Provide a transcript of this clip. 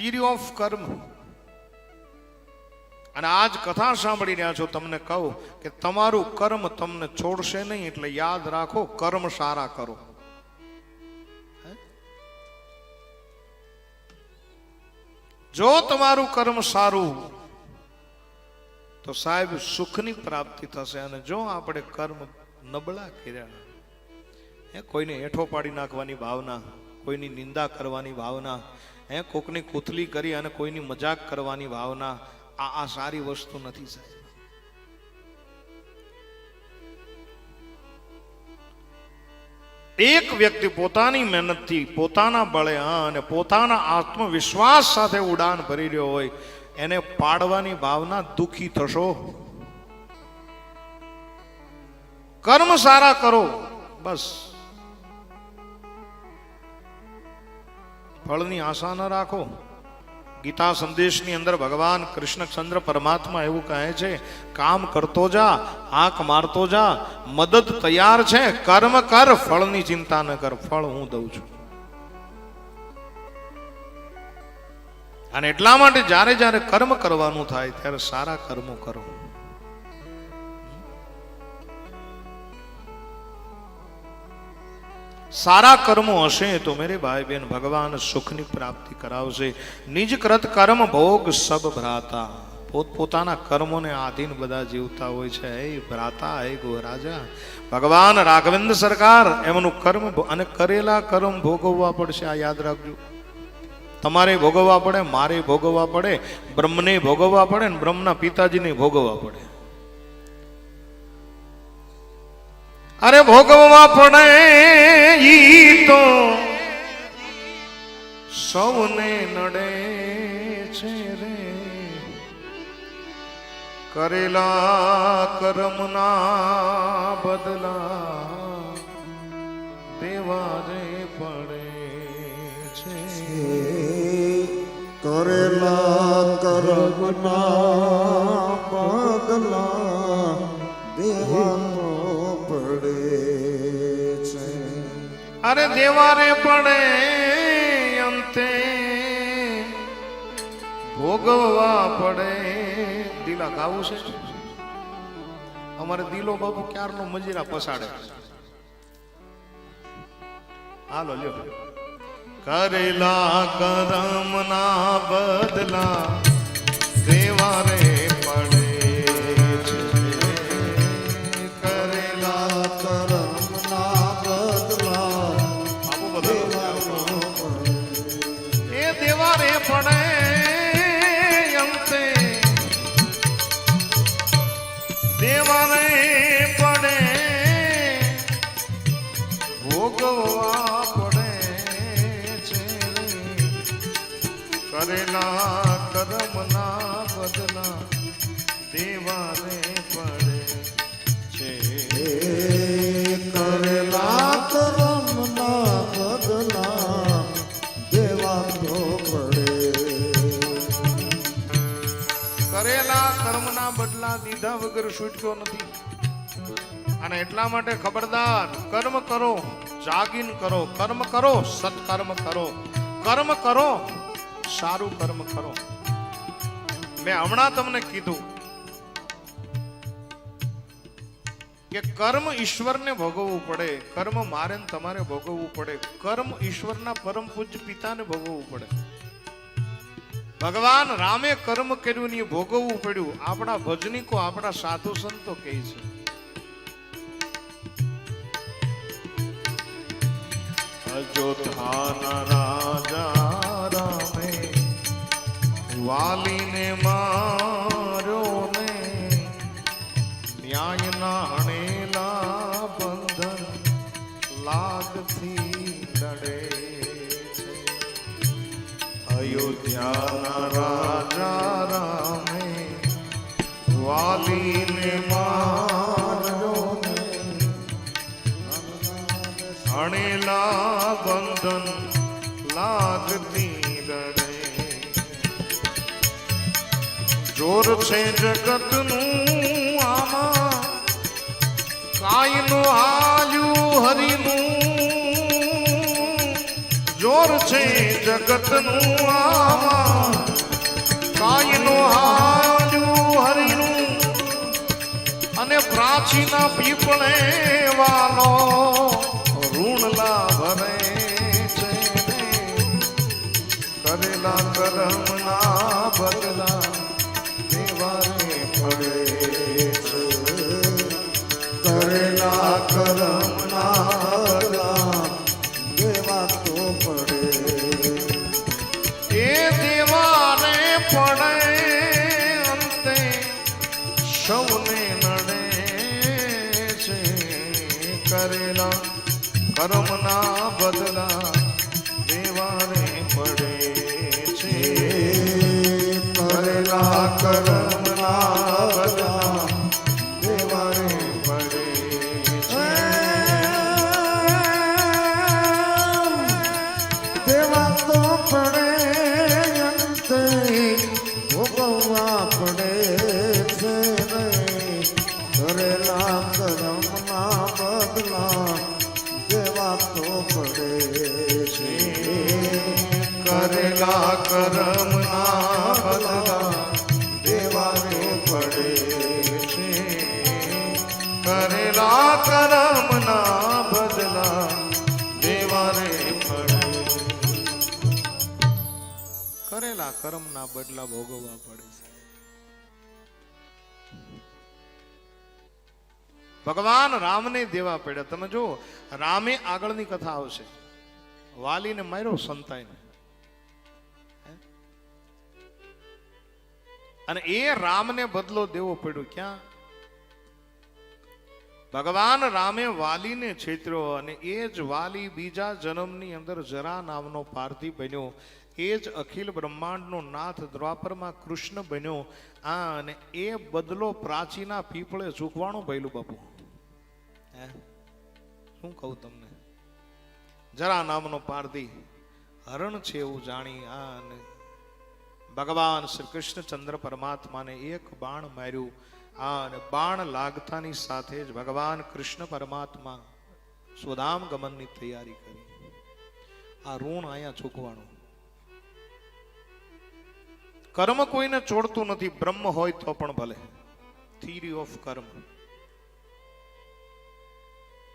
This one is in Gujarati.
થિયરી ઓફ કર્મ અને આજ કથા સાંભળી રહ્યા છો, તમને કહું કે તમારું કર્મ તમને છોડશે નહીં, એટલે યાદ રાખો, કર્મ સારા કરો. જો તમારું કર્મ સારું તો સાહેબ સુખની પ્રાપ્તિ થશે અને જો આપણે કર્મ નબળા કર્યા એ કોઈને હેઠો પાડી નાખવાની ભાવના, કોઈની નિંદા કરવાની ભાવના હે, કોકની કૂથલી કરી અને કોઈની મજાક કરવાની ભાવના આ આ સારી વસ્તુ નથી, સાહેબ. એક વ્યક્તિ પોતાની મહેનતથી, પોતાના બળે અને પોતાના આત્મવિશ્વાસ સાથે ઉડાન ભરી રહ્યો હોય, એને પાડવાની ભાવના દુખી થશો. કર્મ સારા કરો, બસ. ફળની આશા ન રાખો. ગીતા સંદેશની અંદર ભગવાન કૃષ્ણચંદ્ર પરમાત્મા એવું કહે છે, કામ કરતો જા, હાક મારતો જા, મદદ તૈયાર છે, કર્મ કર, ફળની ચિંતા ન કર, ફળ હું દઉં છું. અને એટલા માટે જ્યારે જ્યારે કર્મ કરવાનું થાય, ત્યારે સારા કર્મો કરો. સારા કર્મો હશે તો મેરે ભાઈ બેન ભગવાન સુખની પ્રાપ્તિ કરાવશે. નિજ કૃત કર્મ ભોગ સબ ભ્રાતા. પોતપોતાના કર્મોને આધીન બધા જીવતા હોય છે. હે ભ્રાતા, હે ગોરાજા. ભગવાન રાઘવેન્દ્ર સરકાર, એમનું કર્મ અને કરેલા કર્મ ભોગવવા પડશે, આ યાદ રાખજો. તમારે ભોગવવા પડે, મારે ભોગવવા પડે, બ્રહ્મને ભોગવવા પડે ને બ્રહ્મના પિતાજીને ભોગવવા પડે. અરે ભોગવવા પડે ઈ તો સૌને નડે છે રે. કરેલા કર્મના બદલા દેવા રે પડે છે. કરેલા કર્મના બદલા દેવાનો અરે દેવારે પડે અંતે. ભોગવવા પડે. દિલા ગાવું છે. અમારે દિલો બાબુ ક્યારનો મજીરા પસાડે હાલો, લ્યો. કરેલા કરમના બદલા, દેવારે કરેલા કર્મના બદલા દેવાને પડે છે કરેલા કર્મના બદલા દેવાનો પડે કરેલા કર્મના બદલા દીધા વગર છૂટક્યો નથી. અને એટલા માટે ખબરદાર કર્મ કરો જાગીન કરો કર્મ કરો સત્કર્મ કરો કર્મ કરો સારું કર્મ કરો. મેં હમણાં તમને કીધું કે કર્મ ઈશ્વરને ભોગવવું પડે, કર્મ મારે તમારે ભોગવવું પડે, કર્મ ઈશ્વરના પરમ પૂજ્ય પિતાને ભોગવવું પડે. ભગવાન રામે કર્મ કર્યું ને ભોગવવું પડ્યું. આપણા ભજનિકો, આપણા સાધુ સંતો કહે છે. અયોધ્યાના રાજા રામે વાલીને માર્યો ને ન્યાયના હણેલા બંધન લાગથી લડે અયોધ્યાના રાજા રામે વાલીને જોર છે જગતનું આમાં. કાયનું આયુ હરિનું. જોર છે જગતનું આમાં. કાયનું આયુ હરિનું. અને પ્રાચીના પીપળે વાલો ઋણલા ભરે છે કરેલા કરમના બદલા. કર્મના બદલા કરેલા કરમના દેવાને પડે છે. કરેલા કરમના બદલા દેવાને પડે કરેલા કર્મના બદલા ભોગવવા પડે છે. ભગવાન રામને દેવા પડ્યા. તમે જો રામે આગળની કથા આવશે. વાલીને માર્યો, સંતાઈને. અને એ રામને બદલો દેવો પડ્યો ક્યાં? ભગવાન રામે વાલીને છેતર્યો અને એ જ વાલી બીજા જન્મની અંદર જરા નામનો પારધી બન્યો. એ જ અખિલ બ્રહ્માંડનો નાથ દ્વાપરમાં કૃષ્ણ બન્યો. આ અને એ બદલો પ્રાચીના પીપળે ઝૂકવાનું ભયલું બાપુ. હે? શું કહું તમને? જરા નામનો પારધી હરણ છે એવું જાણી આ અને ભગવાન શ્રી કૃષ્ણચંદ્ર પરમાત્માને એક બાણ માર્યું. અને બાણ લાગતાની સાથે જ ભગવાન કૃષ્ણ પરમાત્મા સુદામ ગમનની તૈયારી કરી. આ ઋણ અહીંયા ચૂકવાનું. કર્મ કોઈને છોડતું નથી, બ્રહ્મ હોય તો પણ ભલે. થિયરી ઓફ કર્મ.